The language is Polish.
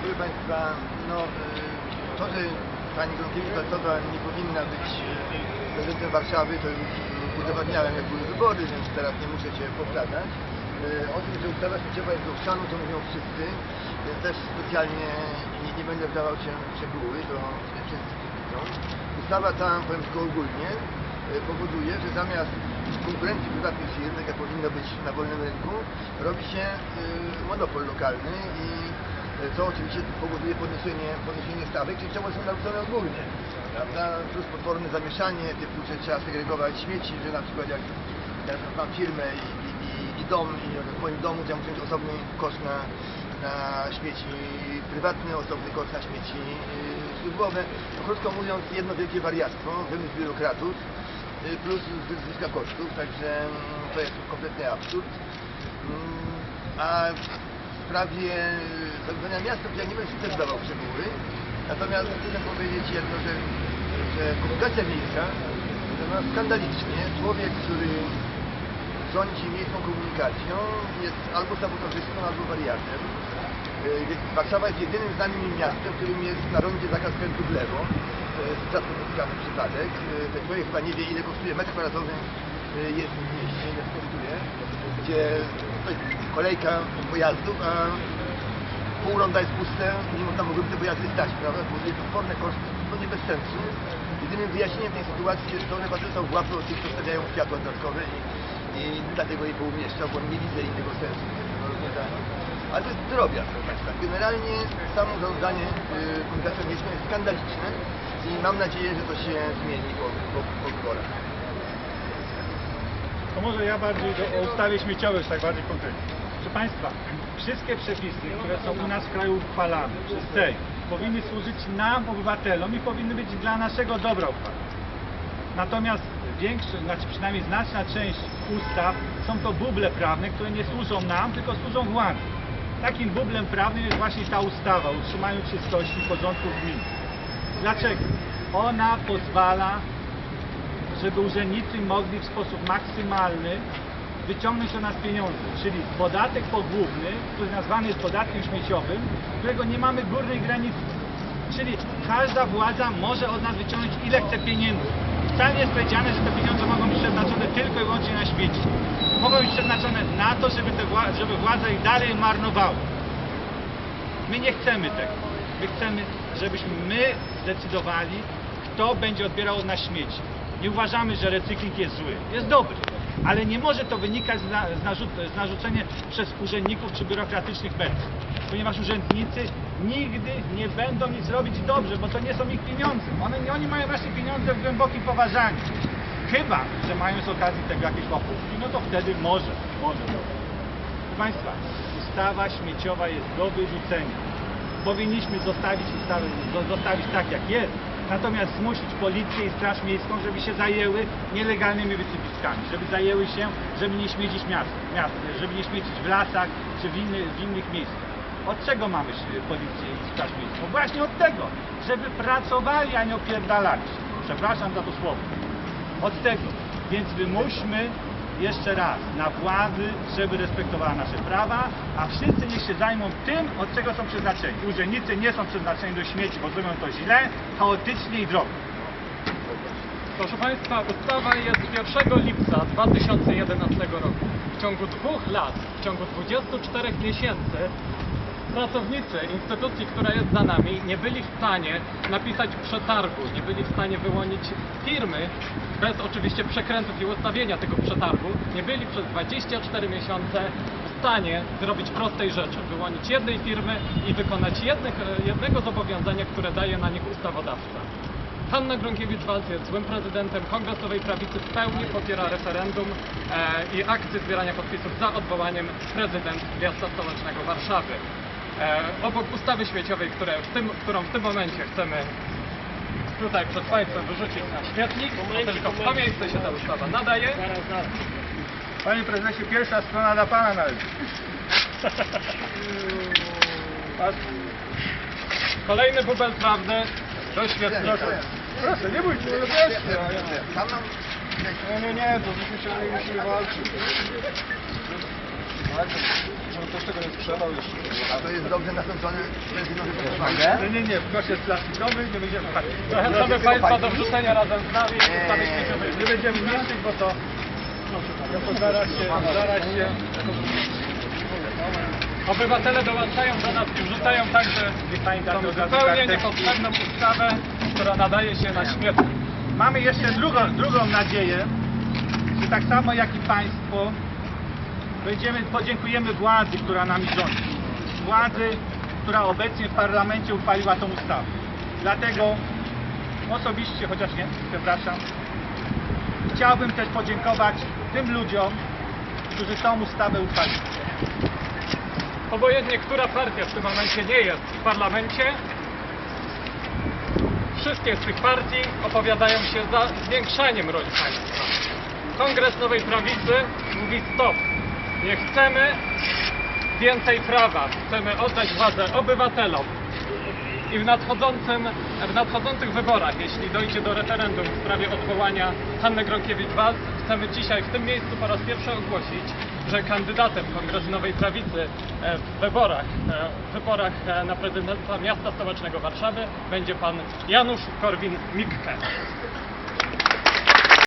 proszę Państwa, no y, to, że Pani Gronkiewicz-Walcowa nie powinna być y, prezydentem Warszawy, to już udowadniałem, jak były wybory, więc teraz nie muszę się powtarzać. Y, O tym, że ustawa śmieciowa jest do chrzanu, to mówią wszyscy, też specjalnie nie, nie będę wdawał się w szczegóły, to wszyscy widzą. Ustawa ta, powiem tylko ogólnie, y, powoduje, że zamiast konkurencji prywatnych firm, jak powinno być na wolnym rynku, robi się y, monopol lokalny i y, to oczywiście powoduje podniesienie, podniesienie stawek, czyli czemu są narzucone ogólnie. Prawda? Plus potworne zamieszanie, typu, że trzeba segregować śmieci, że na przykład jak ja mam firmę i, i, i, dom i w moim domu muszę mieć osobny kosz na, na śmieci prywatne, osobny kosz na śmieci yy, służbowe. No, krótko mówiąc, jedno wielkie wariactwo, wymysł biurokratów, y, plus zniska kosztów, także mm, to jest kompletny absurd. Mm, A sprawie to ja nie będę się też dawał szczegóły, natomiast chcę powiedzieć jedno, że, że komunikacja miejska wygląda skandalicznie. Człowiek, który rządzi miejską komunikacją jest albo sabotażystą, albo wariatem. Y, Warszawa jest jedynym znanym mi miastem, w którym jest na rondzie zakaz skrętu w lewo. Rzadko spotykany przypadek. Y, Ten człowiek chyba nie wie, ile kosztuje metr kwadratowy jest w mieście, ile kosztuje, gdzie to jest kolejka pojazdów, a pół ronda jest puste, nie można mogły te pojazdy stać, prawda? Bo jest potworne koszty, to nie bez sensu. Jedynym wyjaśnieniem tej sytuacji jest to, że dostał w łapę od tych, co stawiają światła dodatkowe i, i dlatego je poumieszczał, bo nie widzę innego sensu. Ale to jest drobia, proszę Państwa. Generalnie samo zarządzanie y, komunikacją miejską jest skandaliczne i mam nadzieję, że to się zmieni po, po, po wyborach. To może ja bardziej do, o ustawie śmieciowej, tak bardziej konkretnie. Proszę Państwa, wszystkie przepisy, które są u nas w kraju uchwalane przez Sejm, powinny służyć nam, obywatelom i powinny być dla naszego dobra uchwalane. Natomiast większość, znaczy przynajmniej znaczna część ustaw są to buble prawne, które nie służą nam, tylko służą władzy. Takim bublem prawnym jest właśnie ta ustawa o utrzymaniu czystości i porządku w gminie. Dlaczego? Ona pozwala żeby urzędnicy mogli w sposób maksymalny wyciągnąć od nas pieniądze, czyli podatek pogłówny, który nazwany jest podatkiem śmieciowym, którego nie mamy górnej granicy. Czyli każda władza może od nas wyciągnąć ile chce pieniędzy. Wcale nie jest powiedziane, że te pieniądze mogą być przeznaczone tylko i wyłącznie na śmieci. Mogą być przeznaczone na to, żeby, te wła- żeby władza ich dalej marnowała. My nie chcemy tego. My chcemy, żebyśmy my zdecydowali, kto będzie odbierał od nas śmieci. Nie uważamy, że recykling jest zły. Jest dobry. Ale nie może to wynikać z, na, z, narzu, z narzucenia przez urzędników czy biurokratycznych metod. Ponieważ urzędnicy nigdy nie będą nic robić dobrze, bo to nie są ich pieniądze. One, oni mają nasze pieniądze w głębokim poważaniu. Chyba, że mają z okazji tego jakieś łapówki, no to wtedy może, może. Proszę Państwa, ustawa śmieciowa jest do wyrzucenia. Powinniśmy zostawić ustawę, zo- zostawić tak jak jest, natomiast zmusić policję i straż miejską, żeby się zajęły nielegalnymi wysypiskami, żeby zajęły się, żeby nie śmiecić miast, miast żeby nie śmiecić w lasach czy w, inny, w innych miejscach. Od czego mamy policję i straż miejską? Właśnie od tego, żeby pracowali, a nie opierdalali się. Przepraszam za to słowo od tego. Więc wymuśmy jeszcze raz na władzy, żeby respektowała nasze prawa, a wszyscy niech się zajmą tym, od czego są przeznaczeni. Urzędnicy nie są przeznaczeni do śmieci, bo zrobią to źle, chaotycznie i drogo. Proszę Państwa, ustawa jest 1 lipca 2011 roku. W ciągu dwóch lat, w ciągu 24 miesięcy pracownicy instytucji, która jest za nami, nie byli w stanie napisać przetargu, nie byli w stanie wyłonić firmy, bez oczywiście przekrętów i ustawienia tego przetargu, nie byli przez 24 miesiące w stanie zrobić prostej rzeczy, wyłonić jednej firmy i wykonać jednych, jednego zobowiązania, które daje na nich ustawodawca. Hanna Gronkiewicz-Waltz jest złym prezydentem kongresowej prawicy, w pełni popiera referendum e, i akcję zbierania podpisów za odwołaniem prezydent miasta stołecznego Warszawy. E, obok ustawy śmieciowej, które w tym, którą w tym momencie chcemy tutaj przed Państwem wyrzucić na śmietnik, bo tylko w to miejsce się ta ustawa nadaje. Panie prezesie, pierwsza strona dla pana należy. Kolejny bubel prawdy do świetnika. proszę, proszę, nie bójcie. Tam mam Nie, nie, nie, to musimy się walczyć. ktoś tego nie sprzedał jeszcze. A to jest dobrze nakończone benzynowe? Nie, nie, nie, w kosz jest plastikowy, nie będziemy palić. Zachęcamy Państwa do wrzucenia razem z nami Eee. Nie będziemy mieścić, bo to, no zaraz się, zaraz się Obywatele dołączają do nas i wrzucają także tą zupełnie niepotrzebną ustawę, która nadaje się na śmietnik. Mamy jeszcze drugą, drugą nadzieję, że tak samo jak i Państwo będziemy, podziękujemy władzy, która nami rządzi. Władzy, która obecnie w parlamencie uchwaliła tą ustawę. Dlatego osobiście, chociaż nie, przepraszam, chciałbym też podziękować tym ludziom, którzy tą ustawę uchwalili. Obojętnie, która partia w tym momencie nie jest w parlamencie, wszystkie z tych partii opowiadają się za zwiększaniem roli państwa. Kongres Nowej Prawicy mówi stop. Nie chcemy więcej prawa. Chcemy oddać władzę obywatelom. I w, nadchodzącym, w nadchodzących wyborach, jeśli dojdzie do referendum w sprawie odwołania Hanny Gronkiewicz-Waltz, chcemy dzisiaj w tym miejscu po raz pierwszy ogłosić, że kandydatem Kongresu Nowej Prawicy e, w wyborach, e, w wyborach e, na prezydenta miasta stołecznego Warszawy będzie pan Janusz Korwin-Mikke.